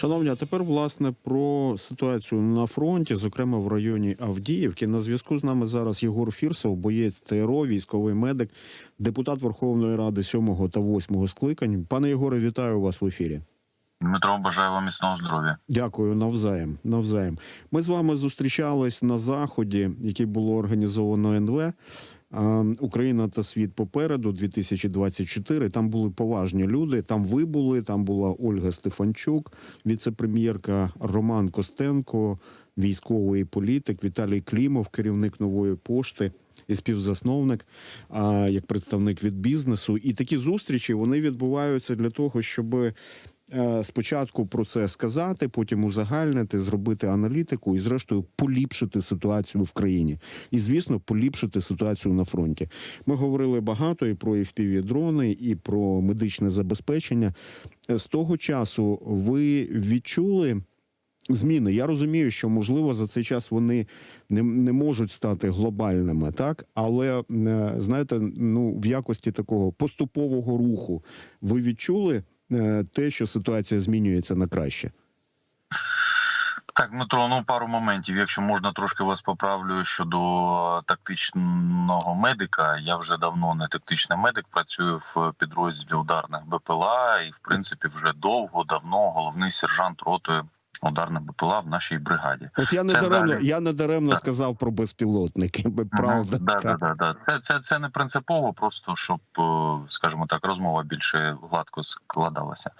Шановні, а тепер власне про ситуацію на фронті, зокрема в районі Авдіївки. На зв'язку з нами зараз Єгор Фірсов, боєць ТРО, військовий медик, депутат Верховної Ради 7 та 8 скликань. Пане Єгоре, вітаю вас в ефірі. Дмитро, бажаю вам міцного здоров'я. Дякую навзаєм. Навзаєм. Ми з вами зустрічались на заході, який було організовано НВ. Україна та світ попереду 2024. Там були поважні люди. Там ви були. Там була Ольга Стефанчук, віце-прем'єрка Роман Костенко, військовий політик Віталій Клімов, керівник нової пошти і співзасновник, а як представник від бізнесу. І такі зустрічі вони відбуваються для того, щоб спочатку про це сказати, потім узагальнити, зробити аналітику і, зрештою, поліпшити ситуацію в країні. І, звісно, поліпшити ситуацію на фронті. Ми говорили багато і про fpv дрони, і про медичне забезпечення. Е, З того часу ви відчули. Зміни. Я розумію, що можливо за цей час вони не, не можуть стати глобальними, так але е, знаєте, ну в якості такого поступового руху ви відчули е, те, що ситуація змінюється на краще. Так, Дмитро, ну пару моментів. Якщо можна трошки вас поправлю щодо тактичного медика. Я вже давно не тактичний медик, працюю в підрозділі ударних БПЛА, і в принципі вже довго, давно головний сержант роти ударних БПЛА в нашій бригаді. От я не Це даремно, далі. я не даремно Так. сказав про безпілотники, правда. Да, да, так. да, да. Це, це, це не принципово, просто щоб, е, скажімо так, розмова більше гладко складалася.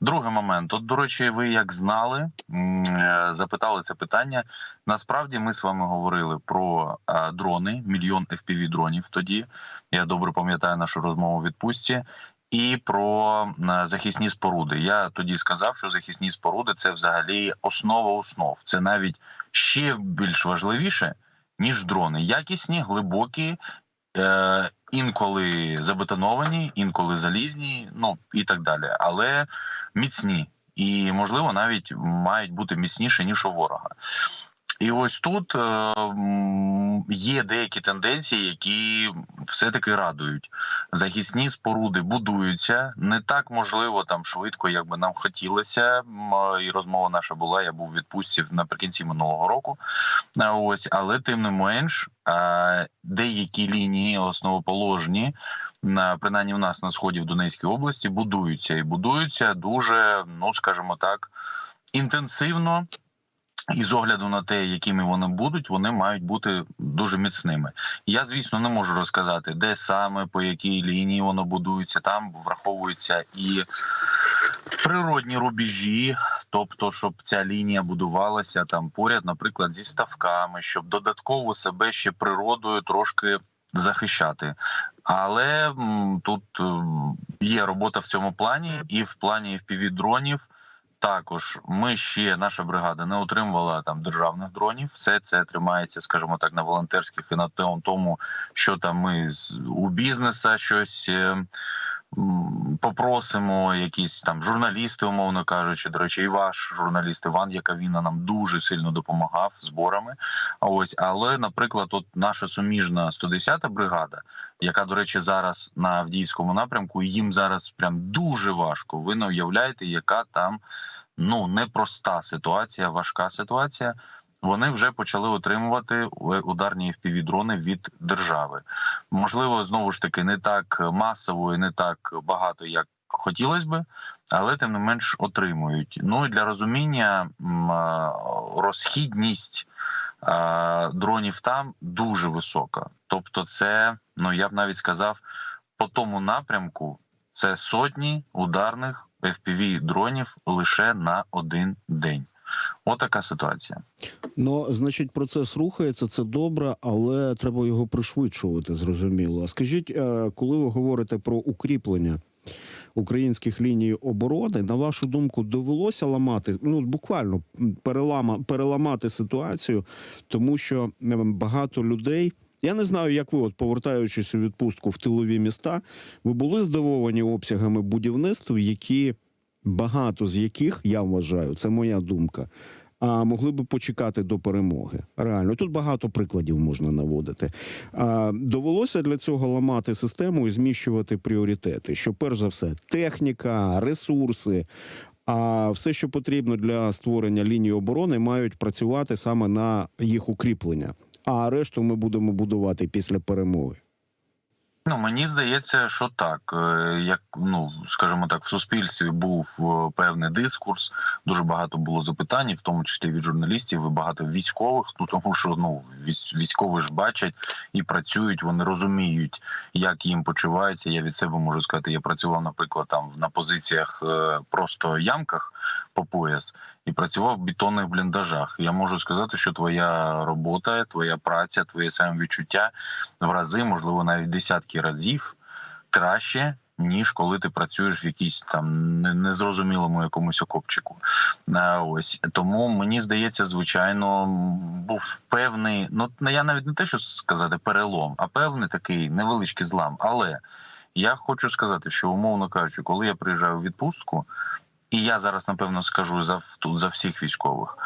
Другий момент. От, до речі, ви як знали, е, запитали це питання. Насправді ми з вами говорили про е, дрони, мільйон fpv дронів тоді. Я добре пам'ятаю нашу розмову в відпустці. І про е, захисні споруди. Я тоді сказав, що захисні споруди це взагалі основа основ. Це навіть ще більш важливіше, ніж дрони. Якісні, глибокі, е, інколи забетоновані, інколи залізні, ну і так далі. Але міцні. І, можливо, навіть мають бути міцніші, ніж у ворога. І ось тут е, є деякі тенденції, які все-таки радують. Захисні споруди будуються не так можливо там швидко, як би нам хотілося. І розмова наша була. Я був відпустці наприкінці минулого року. Ось, але тим не менш, деякі лінії основоположні, на принаймні в нас на сході в Донецькій області, будуються і будуються дуже, ну скажімо так, інтенсивно. І з огляду на те, якими вони будуть, вони мають бути дуже міцними. Я, звісно, не можу розказати, де саме по якій лінії воно будується. Там враховуються і природні рубежі, тобто, щоб ця лінія будувалася там поряд, наприклад, зі ставками, щоб додатково себе ще природою трошки захищати. Але м, тут м, є робота в цьому плані, і в плані FPV-дронів також ми ще наша бригада не отримувала там державних дронів. Все це тримається, скажімо так, на волонтерських і на тому, що там ми з у бізнеса щось. Попросимо якісь там журналісти, умовно кажучи. До речі, і ваш журналіст Іван Яковіна нам дуже сильно допомагав зборами. Ось, але, наприклад, от наша суміжна 110-та бригада, яка, до речі, зараз на Авдіївському напрямку, їм зараз прям дуже важко. Ви не уявляєте, яка там ну непроста ситуація, важка ситуація. Вони вже почали отримувати е, ударні FPV-дрони від держави. Можливо, знову ж таки не так масово і не так багато, як хотілося би, але тим не менш отримують. Ну і для розуміння розхідність дронів там дуже висока. Тобто, це ну я б навіть сказав, по тому напрямку це сотні ударних fpv дронів лише на один день. Отака ситуація. Ну, значить, процес рухається, це добре, але треба його пришвидшувати, зрозуміло. А скажіть, е, коли ви говорите про укріплення українських ліній оборони, на вашу думку, довелося ламати, ну буквально перелама, переламати ситуацію, тому що багато людей. Я не знаю, як ви, от повертаючись у відпустку в тилові міста, ви були здивовані обсягами будівництв, які багато з яких я вважаю, це моя думка. А могли би почекати до перемоги. Реально, тут багато прикладів можна наводити. А, довелося для цього ламати систему і зміщувати пріоритети. Що перш за все, техніка, ресурси. А все, що потрібно для створення лінії оборони, мають працювати саме на їх укріплення. А решту ми будемо будувати після перемоги. Ну мені здається, що так. Е, Як ну скажімо так, в суспільстві був е, певний дискурс. Дуже багато було запитань, в тому числі від журналістів, і багато військових. Ну тому що ну військ- військові ж бачать і працюють. Вони розуміють, як їм почувається. Я від себе можу сказати. Я працював, наприклад, там на позиціях е, просто ямках по пояс і працював в бетонних бліндажах. Я можу сказати, що твоя робота, твоя праця, твоє самовідчуття в рази, можливо, навіть десятки разів краще. Ніж коли ти працюєш в якійсь там незрозумілому якомусь окопчику. Ось тому мені здається, звичайно, був певний. Ну я навіть не те, що сказати, перелом, а певний такий невеличкий злам. Але я хочу сказати, що умовно кажучи, коли я приїжджаю в відпустку, і я зараз напевно скажу за тут за всіх військових,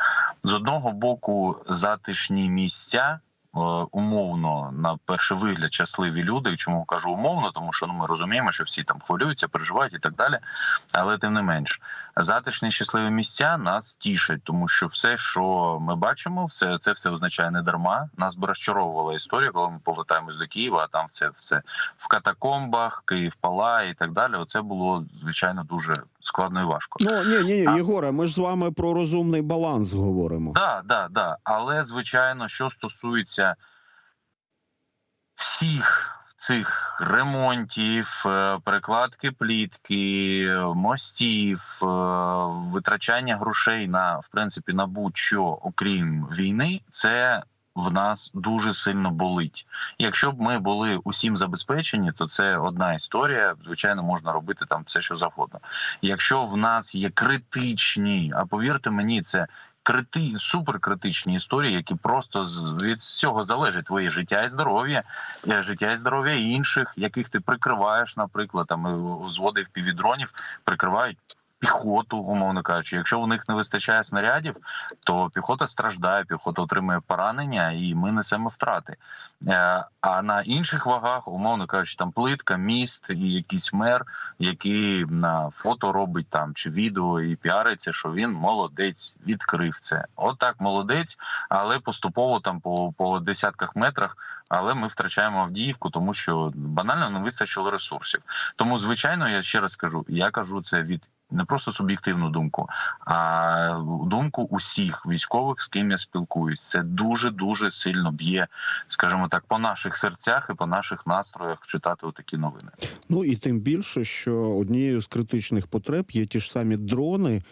з одного боку, затишні місця. е, Умовно на перший вигляд щасливі люди. Чому кажу умовно, тому що ну ми розуміємо, що всі там хвилюються, переживають і так далі. Але тим не менш, затишні щасливі місця нас тішать, тому що все, що ми бачимо, все це все означає не дарма. Нас би розчаровувала історія, коли ми повертаємось до Києва, а там все, все в катакомбах, Київ палає і так далі. Оце було звичайно дуже складно і важко. Ну ні, ні, ні, Єгоре, ми ж з вами про розумний баланс говоримо. Да, да, да. Але звичайно, що стосується всіх цих ремонтів, е, перекладки плітки, мостів, е, витрачання грошей на в принципі на будь-що окрім війни, це. В нас дуже сильно болить. Якщо б ми були усім забезпечені, то це одна історія. Звичайно, можна робити там все, що завгодно. Якщо в нас є критичні, а повірте мені, це крити суперкритичні історії, які просто від цього залежить твоє життя і здоров'я, е, життя і здоров'я інших, яких ти прикриваєш, наприклад, там е, зводи півдронів прикривають. Піхоту, умовно кажучи, якщо в них не вистачає снарядів, то піхота страждає, піхота отримує поранення, і ми несемо втрати. Е, А на інших вагах, умовно кажучи, там плитка, міст і якийсь мер, який на фото робить там чи відео і піариться, що він молодець, відкрив це. От молодець, але поступово там по, по десятках метрах. Але ми втрачаємо Авдіївку, тому що банально не вистачило ресурсів. Тому, звичайно, я ще раз кажу: я кажу це від не просто суб'єктивну думку, а думку усіх військових, з ким я спілкуюсь. Це дуже дуже сильно б'є, скажімо так, по наших серцях і по наших настроях читати отакі новини. Ну і тим більше, що однією з критичних потреб є ті ж самі дрони.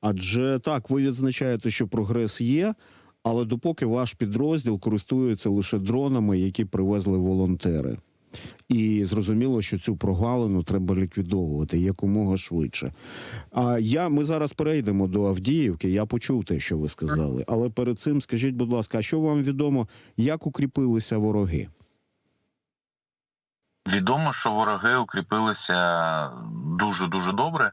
Адже так, ви відзначаєте, що прогрес є, але допоки ваш підрозділ користується лише дронами, які привезли волонтери. І зрозуміло, що цю прогалину треба ліквідовувати якомога швидше. А я ми зараз перейдемо до Авдіївки. Я почув те, що ви сказали. Але перед цим скажіть, будь ласка, а що вам відомо, як укріпилися вороги? Відомо, що вороги укріпилися дуже дуже добре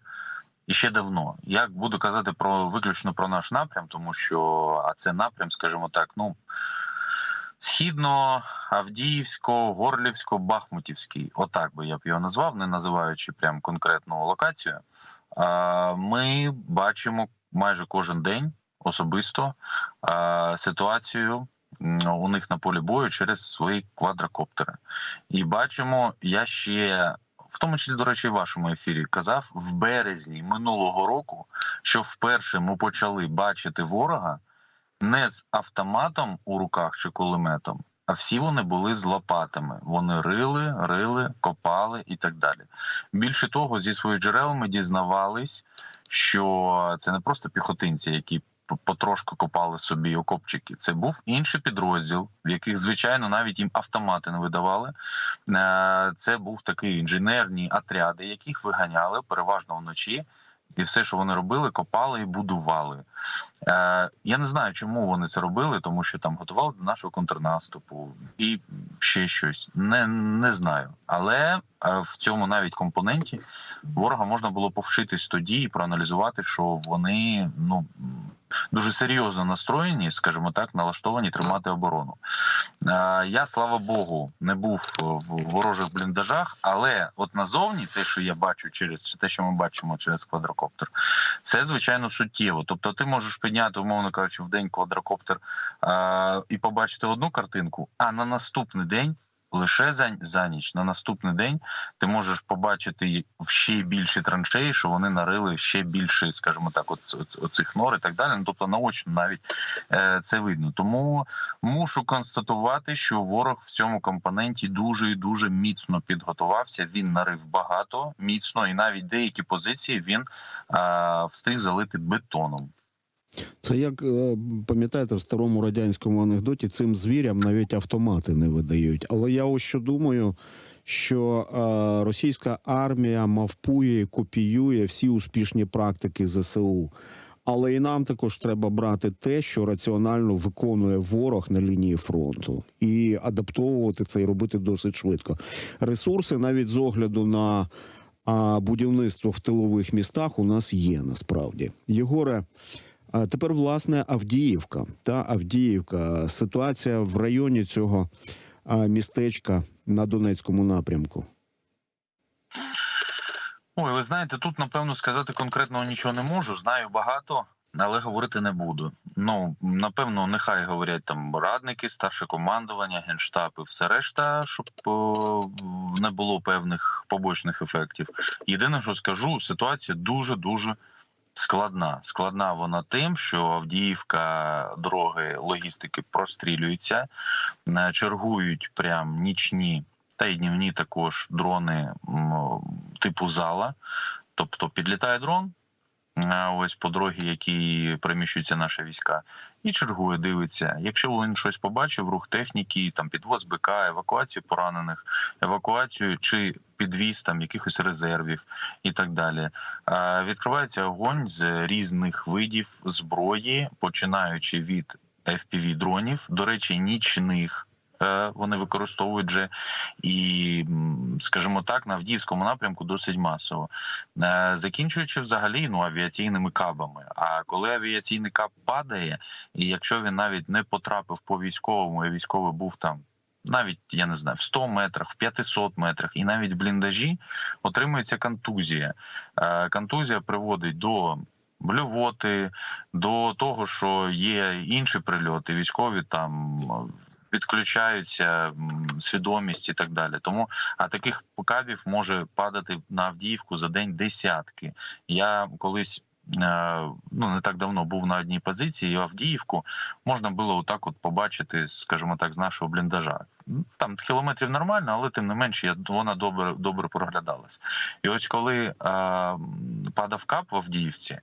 і ще давно. Я буду казати про виключно про наш напрям, тому що а це напрям, скажімо так, ну східно Авдіївсько, Горлівсько, Бахмутівський. Отак би я б його назвав, не називаючи прям конкретну локацію. Ми бачимо майже кожен день особисто ситуацію у них на полі бою через свої квадрокоптери. І бачимо, я ще. В тому числі, до речі, в вашому ефірі казав в березні минулого року, що вперше ми почали бачити ворога не з автоматом у руках чи кулеметом, а всі вони були з лопатами. Вони рили, рили, копали і так далі. Більше того, зі своїх джерел ми дізнавались, що це не просто піхотинці, які по- потрошку копали собі окопчики. Це був інший підрозділ, в яких, звичайно, навіть їм автомати не видавали. Е, Це був такий інженерні отряди, яких виганяли переважно вночі. І все, що вони робили, копали і будували. Е, я не знаю, чому вони це робили, тому що там готували до нашого контрнаступу і ще щось. Не, не знаю. Але в цьому навіть компоненті ворога можна було повчитись тоді і проаналізувати, що вони ну дуже серйозно настроєні, скажімо так, налаштовані тримати оборону. Е, Я, слава Богу, не був в ворожих бліндажах, але от назовні, те, що я бачу через чи те, що ми бачимо через квадрокоптер, це звичайно суттєво. Тобто, ти можеш підняти, умовно кажучи, в день квадрокоптер е, і побачити одну картинку, а на наступний день. Лише за, за ніч на наступний день ти можеш побачити ще більші траншеї, що вони нарили ще більше, скажімо так, от, оцих нор і так далі. Ну, тобто наочно навіть е, це видно. Тому мушу констатувати, що ворог в цьому компоненті дуже і дуже міцно підготувався. Він нарив багато міцно, і навіть деякі позиції він е, встиг залити бетоном. Це як е, пам'ятаєте, в старому радянському анекдоті цим звірям навіть автомати не видають. Але я ось що думаю, що е, російська армія мавпує і копіює всі успішні практики ЗСУ. Але і нам також треба брати те, що раціонально виконує ворог на лінії фронту, і адаптовувати це і робити досить швидко. Ресурси, навіть з огляду на а, будівництво в тилових містах, у нас є насправді. Єгоре, тепер, власне, Авдіївка. Та Авдіївка. Ситуація в районі цього містечка на Донецькому напрямку. Ой, ви знаєте, тут напевно сказати конкретного нічого не можу. Знаю багато, але говорити не буду. Ну напевно, нехай говорять там радники, старше командування, генштаб і все решта, щоб не було певних побочних ефектів. Єдине, що скажу, ситуація дуже дуже. Складна, складна вона тим, що Авдіївка, дороги, логістики прострілюються, е, чергують прям нічні та й днівні також дрони типу зала. Тобто підлітає дрон. Е, Ось по дорогі, які переміщуються наші війська, і чергує, дивиться. Якщо він щось побачив, рух техніки, там підвоз БК, евакуацію поранених, евакуацію чи підвіз там якихось резервів і так далі. Е, Відкривається огонь з різних видів зброї, починаючи від fpv дронів, до речі, нічних. Е, Вони використовують вже і, скажімо так, на Авдіївському напрямку досить масово, Е, закінчуючи взагалі ну авіаційними кабами. А коли авіаційний каб падає, і якщо він навіть не потрапив по військовому, і військовий був там. Навіть я не знаю, в 100 метрах, в 500 метрах, і навіть в бліндажі отримується контузія. Е, Контузія приводить до блювоти, до того, що є інші прильоти, військові там відключаються свідомість і так далі. Тому а таких кабів може падати на Авдіївку за день десятки. Я колись. е, Ну не так давно був на одній позиції. і Авдіївку можна було отак, от побачити, скажімо так, з нашого бліндажа. Там кілометрів нормально, але тим не менше вона добре добре проглядалась. І ось коли е, падав кап в Авдіївці,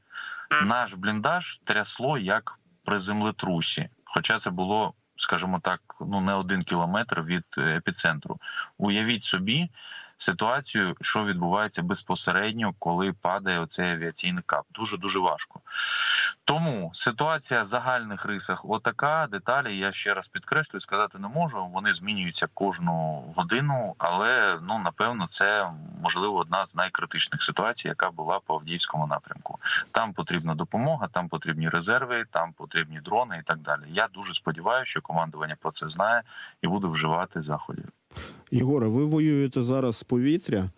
наш бліндаж трясло як при землетрусі. Хоча це було, скажімо так, ну не один кілометр від е, епіцентру. Уявіть собі ситуацію, що відбувається безпосередньо, коли падає оцей авіаційний кап. Дуже дуже важко. Тому ситуація в загальних рисах отака. Деталі я ще раз підкреслюю, сказати не можу. Вони змінюються кожну годину, але ну напевно це можливо одна з найкритичних ситуацій, яка була по Авдіївському напрямку. Там потрібна допомога, там потрібні резерви, там потрібні дрони і так далі. Я дуже сподіваюся, що командування про це знає і буде вживати заходів. Єгоре, ви воюєте зараз з повітря.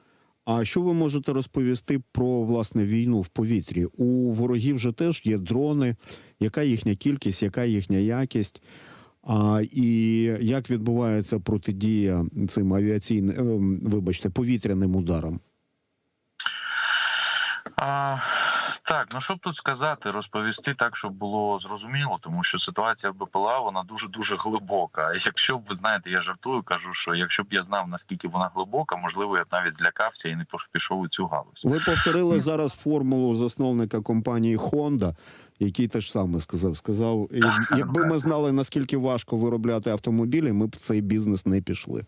А що ви можете розповісти про власне війну в повітрі? У ворогів же теж є дрони. Яка їхня кількість, яка їхня якість? А, і як відбувається протидія цим авіаційним, ем, вибачте, повітряним ударам? А, так, ну що б тут сказати, розповісти так, щоб було зрозуміло, тому що ситуація в БПЛА вона дуже дуже глибока. Якщо б ви знаєте, я жартую, кажу, що якщо б я знав наскільки вона глибока, можливо, я б навіть злякався і не пішов у цю галузь. Ви повторили зараз формулу засновника компанії Honda, який теж саме сказав. Сказав, якби ми знали наскільки важко виробляти автомобілі, ми б в цей бізнес не пішли.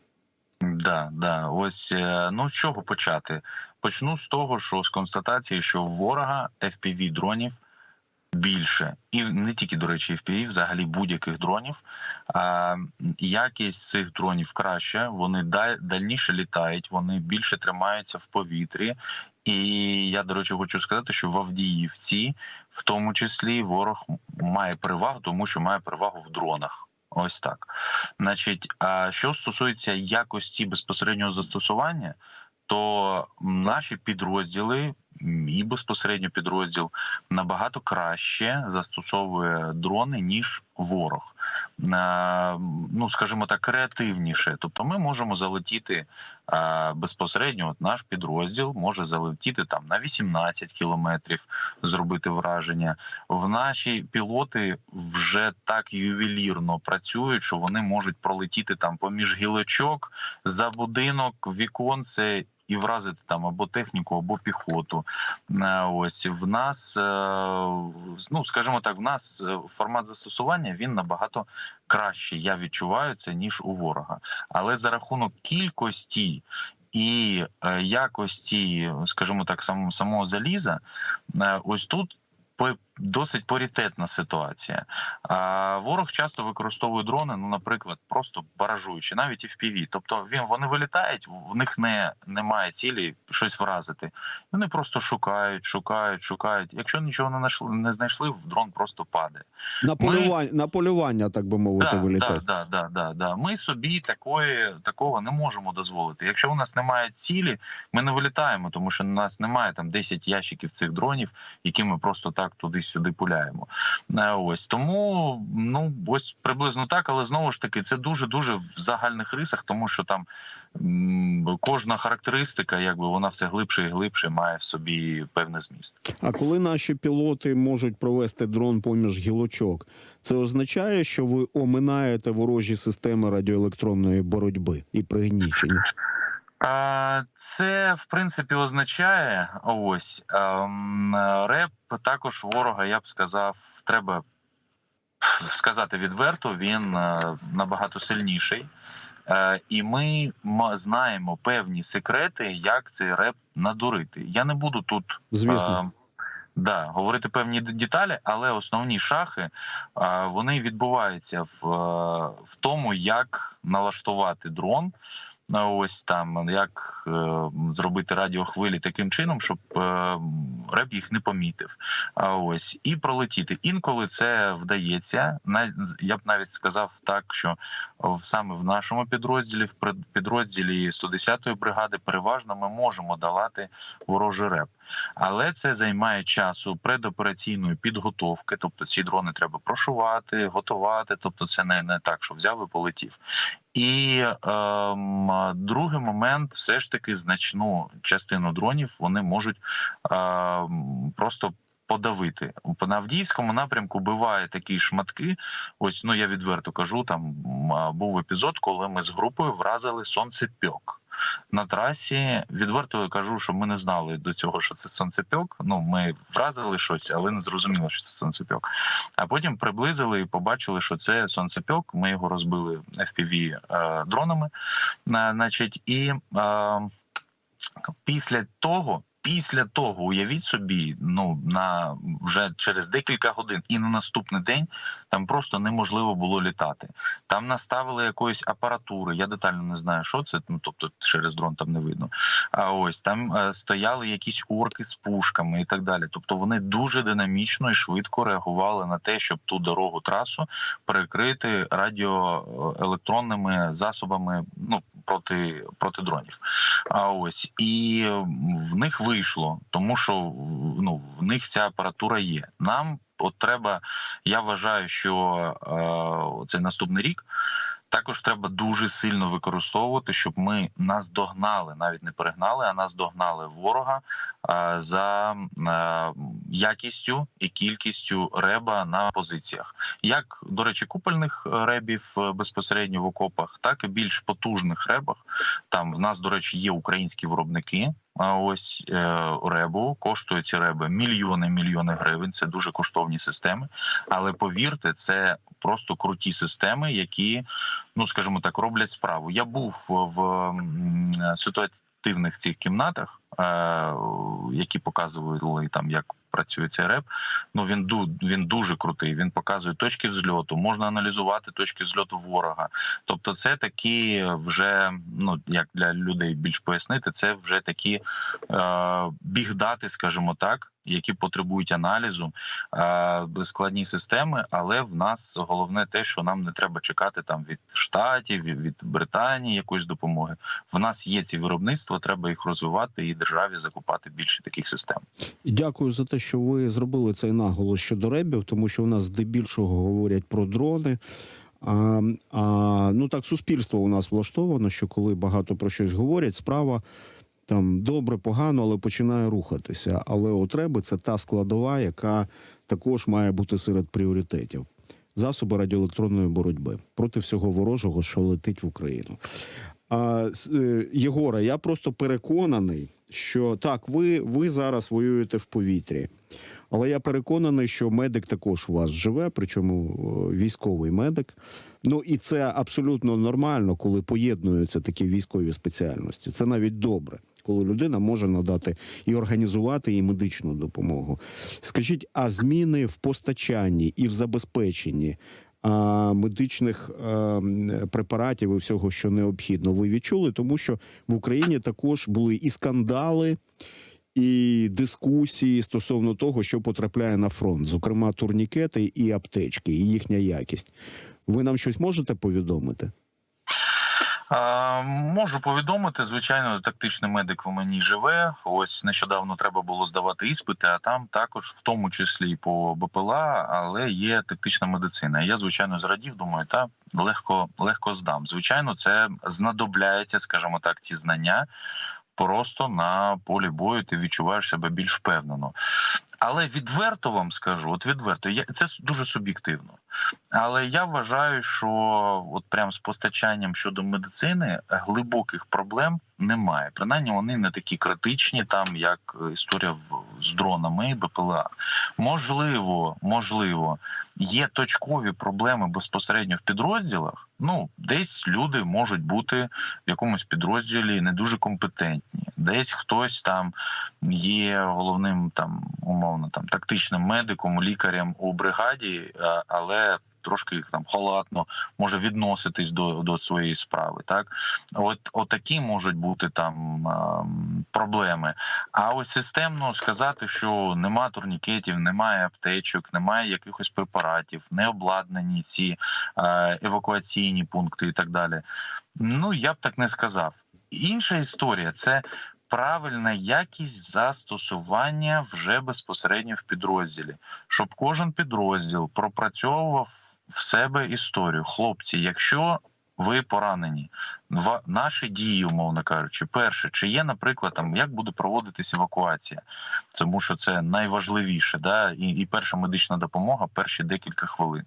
Да, да, ось е, ну з чого почати? Почну з того, що з констатації, що в ворога fpv дронів більше, і не тільки до речі, FPV, взагалі будь-яких дронів. А, якість цих дронів краще, вони дальніше літають, вони більше тримаються в повітрі. І я, до речі, хочу сказати, що в Авдіївці, в тому числі, ворог має перевагу, тому що має перевагу в дронах. Ось так. Значить, а що стосується якості безпосереднього застосування, то наші підрозділи і безпосередньо підрозділ набагато краще застосовує дрони ніж ворог. Е, Ну скажімо так, креативніше. Тобто, ми можемо залетіти е, безпосередньо. От наш підрозділ може залетіти там на 18 кілометрів, зробити враження. В наші пілоти вже так ювелірно працюють, що вони можуть пролетіти там поміж гілочок за будинок, віконце. І вразити там або техніку, або піхоту. Е, Ось в нас, е, ну скажімо так, в нас е, формат застосування він набагато краще. Я відчуваю це ніж у ворога. Але за рахунок кількості і якості, скажімо так, сам, самого заліза, ось тут. Досить паритетна ситуація. А ворог часто використовує дрони, ну, наприклад, просто баражуючи, навіть і в PV. Тобто він вони вилітають, в них не немає цілі щось вразити. Вони просто шукають, шукають, шукають. Якщо нічого не знайшли, не знайшли, дрон просто падає. На полювання, на полювання, так би мовити, Да, вилітає. да, да, да, да, да. Ми собі такої такого не можемо дозволити. Якщо у нас немає цілі, ми не вилітаємо, тому що у нас немає там 10 ящиків цих дронів, які ми просто так туди-сюди пуляємо. Е, Ось тому ну ось приблизно так, але знову ж таки це дуже дуже в загальних рисах, тому що там кожна характеристика, якби вона все глибше і глибше має в собі певний зміст. А коли наші пілоти можуть провести дрон поміж гілочок, це означає, що ви оминаєте ворожі системи радіоелектронної боротьби і пригнічення. Це в принципі означає ось ем, реп також ворога. Я б сказав, треба сказати відверто. Він е, набагато сильніший, Е, і ми знаємо певні секрети, як цей реп надурити. Я не буду тут Звісно. Е, Да, говорити певні деталі, але основні шахи е, вони відбуваються в, в тому, як налаштувати дрон. А Ось там як е, зробити радіохвилі таким чином, щоб е, реп їх не помітив. А ось і пролетіти. Інколи це вдається. На я б навіть сказав так, що в саме в нашому підрозділі, в підрозділі 110-ї бригади, переважно ми можемо долати ворожий реп. Але це займає часу предопераційної підготовки. Тобто ці дрони треба прошувати, готувати. Тобто, це не, не так, що взяв і полетів. І ем, другий момент, все ж таки, значну частину дронів вони можуть ем, просто. Подавити По- Авдіївському напрямку буває такі шматки. Ось ну я відверто кажу. Там був епізод, коли ми з групою вразили сонцепьок на трасі. Відверто кажу, що ми не знали до цього, що це сонцепьок. Ну ми вразили щось, але не зрозуміло, що це сонцепьок. А потім приблизили і побачили, що це сонцепьок. Ми його розбили FPV е, дронами. Е, значить, і е, після того. Після того уявіть собі, ну на вже через декілька годин і на наступний день там просто неможливо було літати. Там наставили якоїсь апаратури. Я детально не знаю, що це. Ну тобто через дрон там не видно. А ось там е, стояли якісь орки з пушками і так далі. Тобто вони дуже динамічно і швидко реагували на те, щоб ту дорогу трасу перекрити радіоелектронними засобами ну проти проти дронів. А ось і в них вийшло, тому що ну в них ця апаратура є. Нам от треба. Я вважаю, що е, цей наступний рік. Також треба дуже сильно використовувати, щоб ми нас догнали, навіть не перегнали, а нас догнали ворога а, за а, якістю і кількістю реба на позиціях, як до речі, купольних ребів е, безпосередньо в окопах, так і більш потужних ребах. Там в нас, до речі, є українські виробники. А ось е, ребу коштують ці реби мільйони мільйони гривень. Це дуже коштовні системи. Але повірте, це просто круті системи, які, ну скажімо так, роблять справу. Я був в ситуативних цих кімнатах, е, які показували там, як працює цей реп. Ну він він дуже крутий. Він показує точки взльоту. Можна аналізувати точки взльоту ворога. Тобто, це такі вже ну як для людей більш пояснити, це вже такі е, бігдати, скажімо так, які потребують аналізу, е, складні системи. Але в нас головне те, що нам не треба чекати там від штатів, від, Британії якоїсь допомоги. В нас є ці виробництва, треба їх розвивати і державі закупати більше таких систем. Дякую за те, що ви зробили цей наголос щодо ребів, тому що у нас здебільшого говорять про дрони. А, а ну так суспільство у нас влаштовано, що коли багато про щось говорять, справа там добре, погано, але починає рухатися. Але от реби це та складова, яка також має бути серед пріоритетів. Засоби радіоелектронної боротьби проти всього ворожого, що летить в Україну. А, е, Єгоре, я просто переконаний, що так, ви, ви зараз воюєте в повітрі. Але я переконаний, що медик також у вас живе, причому е, військовий медик. Ну і це абсолютно нормально, коли поєднуються такі військові спеціальності. Це навіть добре, коли людина може надати і організувати і медичну допомогу. Скажіть, а зміни в постачанні і в забезпеченні медичних препаратів і всього, що необхідно, ви відчули, тому що в Україні також були і скандали, і дискусії стосовно того, що потрапляє на фронт, зокрема турнікети і аптечки, і їхня якість. Ви нам щось можете повідомити? Можу повідомити, звичайно, тактичний медик в мені живе. Ось нещодавно треба було здавати іспити, а там також, в тому числі по БПЛА, але є тактична медицина. Я звичайно зрадів, думаю, та легко легко здам. Звичайно, це знадобляється, скажімо так, ті знання. Просто на полі бою ти відчуваєш себе більш впевнено. Але відверто вам скажу, от відверто, я це дуже суб'єктивно. Але я вважаю, що от прям з постачанням щодо медицини глибоких проблем немає. Принаймні вони не такі критичні, там як історія з дронами і БПЛА. Можливо, можливо, є точкові проблеми безпосередньо в підрозділах. Ну, десь люди можуть бути в якомусь підрозділі не дуже компетентні. Десь хтось там є головним там умовно там тактичним медиком, лікарем у бригаді, а- трошки там халатно може відноситись до, до своєї справи. Так, от отакі можуть бути там ем, проблеми. А ось системно сказати, що нема турнікетів, немає аптечок, немає якихось препаратів, не обладнані ці е, евакуаційні пункти і так далі. Ну я б так не сказав. Інша історія це правильна якість застосування вже безпосередньо в підрозділі, щоб кожен підрозділ пропрацьовував в себе історію. Хлопці, якщо ви поранені, наші дії, умовно кажучи, перше, чи є, наприклад, там як буде проводитись евакуація, тому що це найважливіше, да, і, і перша медична допомога перші декілька хвилин.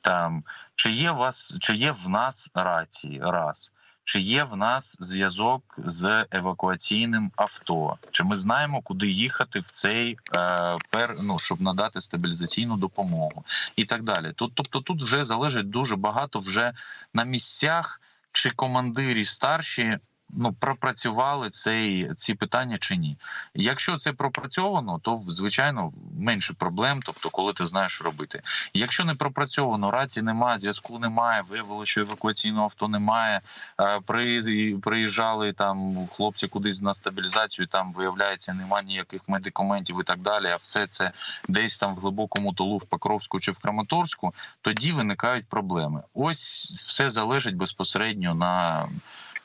Там чи є вас, чи є в нас рації, раз. Чи є в нас зв'язок з евакуаційним авто? Чи ми знаємо, куди їхати в цей е, пер, ну, щоб надати стабілізаційну допомогу і так далі? Тут, тобто, тут вже залежить дуже багато вже на місцях, чи командирі старші ну пропрацювали цей ці питання чи ні. Якщо це пропрацьовано, то звичайно менше проблем. Тобто, коли ти знаєш, що робити. Якщо не пропрацьовано, рації немає, зв'язку немає, виявилося, що евакуаційного авто немає. е, При, приїжджали там хлопці кудись на стабілізацію. Там виявляється, немає ніяких медикаментів і так далі. А все це десь там в глибокому толу в Покровську чи в Краматорську. Тоді виникають проблеми. Ось все залежить безпосередньо на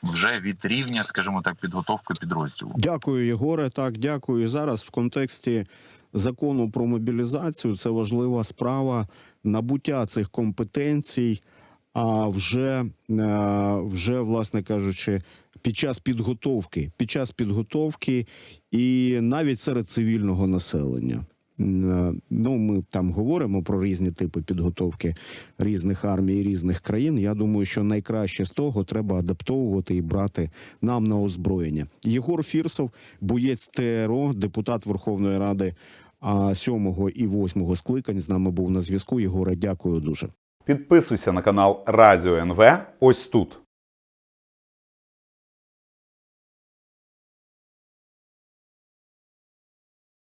вже від рівня, скажімо так, підготовки підрозділу. Дякую, Єгоре. Так, дякую. Зараз в контексті закону про мобілізацію це важлива справа набуття цих компетенцій. А вже, е, вже, власне кажучи, під час підготовки, під час підготовки і навіть серед цивільного населення. Е, Ну, ми там говоримо про різні типи підготовки різних армій, різних країн. Я думаю, що найкраще з того треба адаптовувати і брати нам на озброєння. Єгор Фірсов, боєць ТРО, депутат Верховної Ради сьомого і восьмого скликань, з нами був на зв'язку. Єгоре, дякую дуже. Підписуйся на канал Радіо НВ ось тут.